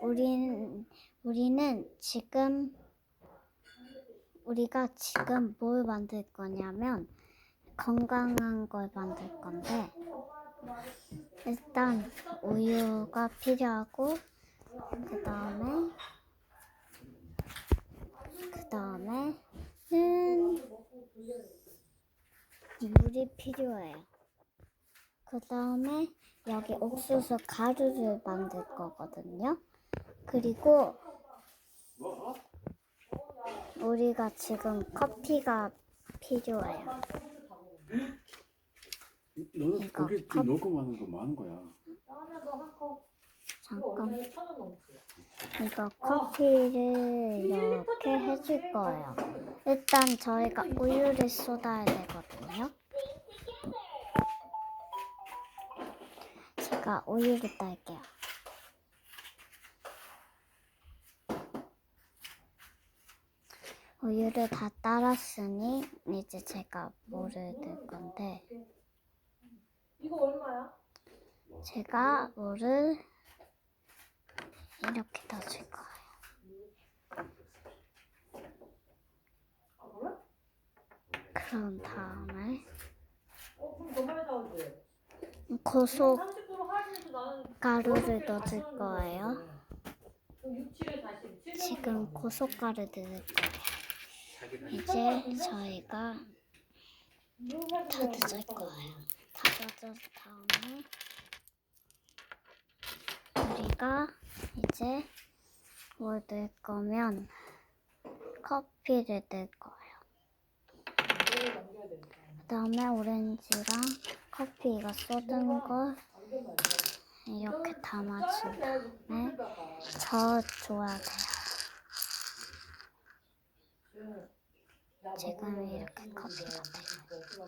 우린 우리는 지금 우리가 지금 뭘 만들 거냐면 건강한 걸 만들 건데 일단 우유가 필요하고 그 다음에 그 다음에는 물이 필요해요. 그 다음에 여기 옥수수 가루를 만들 거거든요. 그리고 우리가 지금 커피가 필요해요. 너는 이거 거기 컵- 넣고 많은 거 많은 거야. 잠깐 이거 커피를 이렇게 해줄 거예요. 일단 저희가 우유를 쏟아야 되거든요. 제가 우유를 딸게요. 우유를 다 따랐으니 이제 제가 물을 넣을 건데 이거 얼마야? 제가 물을 이렇게 넣어줄 거예요. 아? 그런 다음에 어 그럼 더 많이 사오지. 고소 30% 할인해서 나는 가루를 넣어줄 거예요. 6, 7에 다시 지금 고춧가루 넣을 거예요. 이제 저희가 다 넣을 거예요. 다 넣은 다음에 우리가 이제 뭘 넣을 거면 커피를 넣을 거예요. 그 다음에 오렌지랑 커피 이거 쏟은 걸 이렇게 담아준 다음에 저어줘야 돼요. 지금 이렇게 커피가 돼요.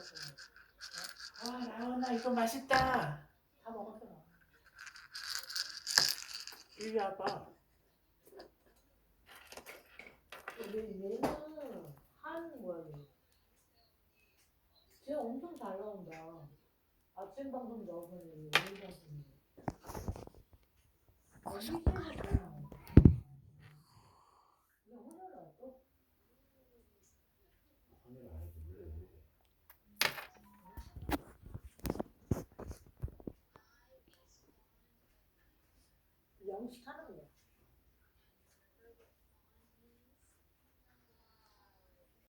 와 나연아 이거 맛있다. 다 먹었잖아. 이리 와봐. 근데 얘는 한 모양이야. 쟤 엄청 잘 나온다. 아침 방송 나오면 오늘 방송. 고춧가루. 영식 하는 거야.